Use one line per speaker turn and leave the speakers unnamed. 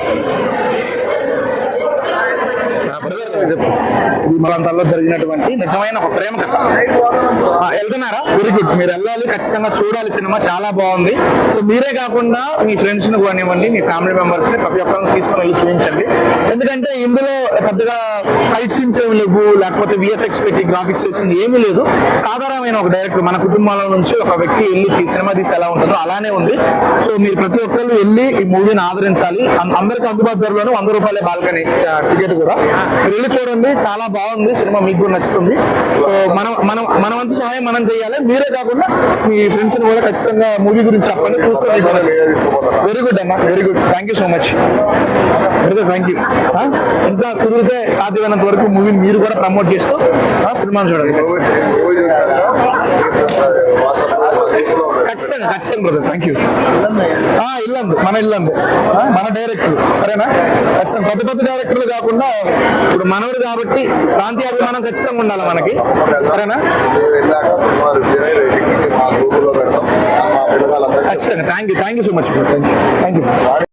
Yeah. ఈ ప్రాంతాల్లో జరిగినటువంటి నిజమైన ఒక ప్రేమ కథ. వెళ్తున్నారా? Very good. మీరు వెళ్ళాలి ఖచ్చితంగా చూడాలి సినిమా చాలా బాగుంది. సో మీరే కాకుండా మీ ఫ్రెండ్స్ని కానివ్వండి మీ ఫ్యామిలీ మెంబర్స్ని ప్రతి ఒక్కరిని తీసుకుని వెళ్ళి చూపించండి. ఎందుకంటే ఇందులో పెద్దగా ఫైట్ సీన్స్ ఏమి లేవు లేకపోతే విఎఫ్ఎక్స్ పెట్టి గ్రాఫిక్స్ వేసింది ఏమీ లేదు. సాధారణమైన ఒక డైరెక్టర్ మన కుటుంబాల నుంచి ఒక వ్యక్తి వెళ్ళి సినిమా తీసి ఎలా ఉంటుందో అలానే ఉంది. సో మీరు ప్రతి ఒక్కరు వెళ్ళి ఈ మూవీని ఆదరించాలి. అం- అందరికీ అందుబాటు ధరలోనూ వంద రూపాయలే బాల్కనీ టికెట్ కూడా. వెళ్ళి చూడండి చాలా బాగుంది సినిమా మీకు కూడా నచ్చుతుంది. సో మనం మనం మన సహాయం మనం చేయాలి. మీరే కాకుండా మీ ఫ్రెండ్స్ని కూడా ఖచ్చితంగా మూవీ గురించి చెప్పండి చూసుకొని వెరీ గుడ్ అన్న very good thank you so much brother thank you ఇంకా కుదిరితే సాధ్యమైనంత వరకు మూవీని మీరు కూడా ప్రమోట్ చేస్తూ సినిమాను చూడండి. ఖచ్చితంగా ఖచ్చితంగా బ్రదర్ థ్యాంక్ యూ ఇల్లందు మన ఇల్లందు. మన డైరెక్టర్ సరేనా? ఖచ్చితంగా. పెద్ద పెద్ద డైరెక్టర్లు కాకుండా ఇప్పుడు మనవడు కాబట్టి ప్రాంతీయ అభిమానం ఖచ్చితంగా ఉండాలి మనకి. సరేనా? ఖచ్చితంగా. Thank you thank you so much thank you thank you